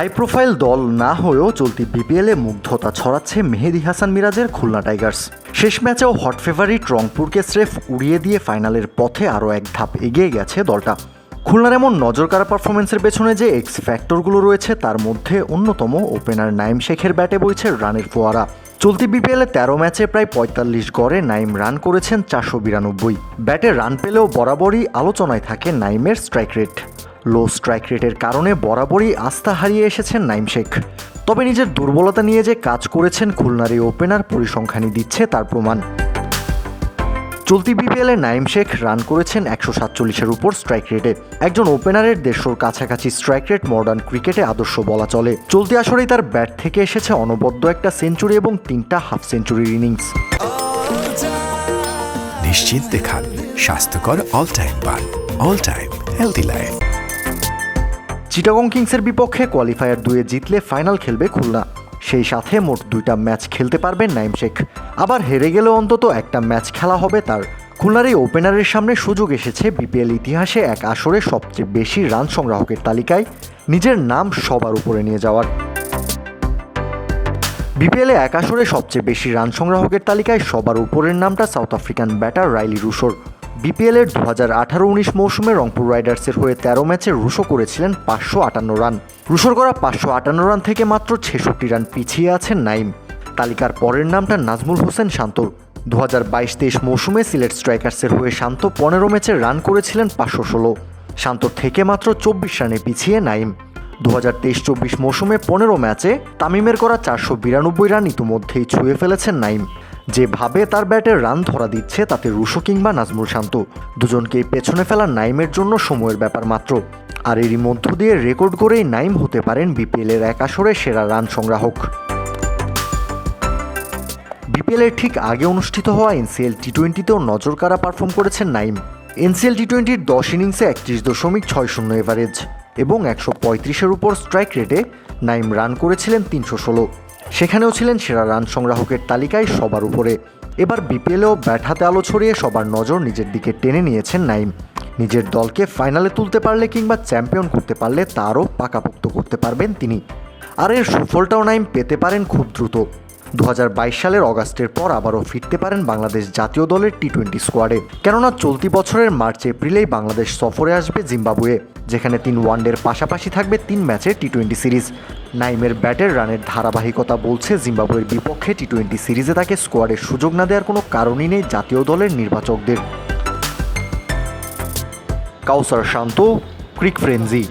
High profile দল না হয়েও চলতি বিপিএলে মুগ্ধতা ছড়াচ্ছে মেহেদি হাসান মিরাজের খুলনা টাইগার্স। শেষ ম্যাচেও হট ফেভারিট রংপুরকে স্রেফ উড়িয়ে দিয়ে ফাইনালের পথে আরও এক ধাপ এগিয়ে গেছে দলটা। খুলনার এমন নজরকাড়া পারফরমেন্সের পেছনে যে এক্স ফ্যাক্টরগুলো রয়েছে, তার মধ্যে অন্যতম ওপেনার নাইম শেখের ব্যাটে বইছে রানের ফোয়ারা। চলতি বিপিএলে তেরো ম্যাচে প্রায় পঁয়তাল্লিশ গড়ে নাইম রান করেছেন চারশো বিরানব্বই। ব্যাটে রান পেলেও বরাবরই আলোচনায় থাকে নাইমের স্ট্রাইক রেট লো স্ট্রাইক রেটের কারণে বরাবরই আস্থা হারিয়ে এসেছেন নাইম শেখ। তবে নিজের দুর্বলতা নিয়ে যে কাজ করেছেন খুলনার এই ওপেনার পরিসংখ্যানই দিচ্ছে তার প্রমাণ। চলতি বিপিএলে নাইম শেখ রান করেছেন একশো সাতচল্লিশের উপর স্ট্রাইক রেটে। একজন ওপেনারের দেড়শোর কাছাকাছি স্ট্রাইক রেট মডার্ন ক্রিকেটে আদর্শ বলা চলে। চলতি আসরেই তার ব্যাট থেকে এসেছে অনবদ্য একটা সেঞ্চুরি এবং তিনটা হাফ সেঞ্চুরির ইনিংস। নিশ্চিন্তে খান, স্বাস্থ্যকর অল টাইম পান all time healthy life Chittagong কিংসের বিপক্ষে কোয়ালিফায়ার দুয়ে জিতলে ফাইনাল খেলবে খুলনা। সেই সাথে মোট দুইটা ম্যাচ খেলতে পারবেন নাইম শেখ। আবার হেরে গেলেও অন্তত একটা ম্যাচ খেলা হবে তার। খুলনার এই ওপেনারের সামনে সুযোগ এসেছে বিপিএল ইতিহাসে এক আসরে সবচেয়ে বেশি রান সংগ্রাহকের তালিকায়। নিজের নাম সবার উপরে নিয়ে যাওয়ার। বিপিএলে এক আসরে সবচেয়ে বেশি রান সংগ্রাহকের তালিকায় সবার উপরের নামটা সাউথ আফ্রিকান ব্যাটার রাইলি রুশোর। বিপিএলের দু হাজার আঠারো উনিশ মৌসুমে রংপুর রাইডার্সের হয়ে তেরো ম্যাচে রুশো করেছিলেন পাঁচশো আটান্ন রান। রুশোর করা পাঁচশো আটান্ন রান থেকে মাত্র ছেষট্টি রান পিছিয়ে আছেন নাইম। তালিকার পরের নামটা নাজমুল হোসেন শান্তর। দু হাজার বাইশ তেইশ মৌসুমে সিলেট স্ট্রাইকার্সের হয়ে শান্ত পনেরো ম্যাচে রান করেছিলেন পাঁচশো ষোলো। শান্তর থেকে মাত্র চব্বিশ রানে পিছিয়ে নাইম। দু হাজার তেইশ চব্বিশ মৌসুমে পনেরো ম্যাচে তামিমের করা চারশো বিরানব্বই রান ইতিমধ্যেই ছুঁয়ে ফেলেছেন নাইম। যেভাবে তার ব্যাটের রান ধরা দিচ্ছে তাতে রুশো কিংবা নাজমুল শান্ত। দুজনকেই পেছনে ফেলা নাইমের জন্য সময়ের ব্যাপার মাত্র। আর এরই মধ্য দিয়ে রেকর্ড করেই নাইম হতে পারেন বিপিএলের এক আসরে সেরা রান সংগ্রাহক। বিপিএলের ঠিক আগে অনুষ্ঠিত হওয়া এনসিএল টি টোয়েন্টিতেও নজর কাড়া পারফর্ম করেছেন নাইম। এনসিএল টি টোয়েন্টির দশ ইনিংসে একত্রিশ দশমিক ছয় শূন্য এভারেজ এবং একশো পঁয়ত্রিশের উপর স্ট্রাইক রেটে নাইম রান করেছিলেন তিনশো ষোলো। সেখানেও ছিলেন সেরা রান সংগ্রাহকের তালিকায় সবার উপরে। এবার বিপিএলেও ব্যাট হাতে আলো ছড়িয়ে সবার নজর নিজের দিকে টেনে নিয়েছেন নাইম। নিজের দলকে ফাইনালে তুলতে পারলে কিংবা চ্যাম্পিয়ন করতে পারলে তারও পাকাপোক্ত করতে পারবেন তিনি। আর এর সুফলটাও নাইম পেতে পারেন খুব দ্রুত। দু হাজার বাইশ সালের অগাস্টের পর আবারও ফিরতে পারেন বাংলাদেশ জাতীয় দলের টি টোয়েন্টি স্কোয়াডে। কেননা চলতি বছরের মার্চ, এপ্রিলেই বাংলাদেশ সফরে আসবে জিম্বাবুয়ে, যেখানে তিন ওয়ানডের পাশাপাশি থাকবে তিন ম্যাচের টি টোয়েন্টি সিরিজ। নাইমের ব্যাটের রানের ধারাবাহিকতা বলছে জিম্বাবুয়ের বিপক্ষে টি টোয়েন্টি সিরিজে তাকে স্কোয়াডের সুযোগ না দেওয়ার কোনো কারণই নেই জাতীয় দলের নির্বাচকদের। কাউসার শান্ত, ক্রিক ফ্রেন্জি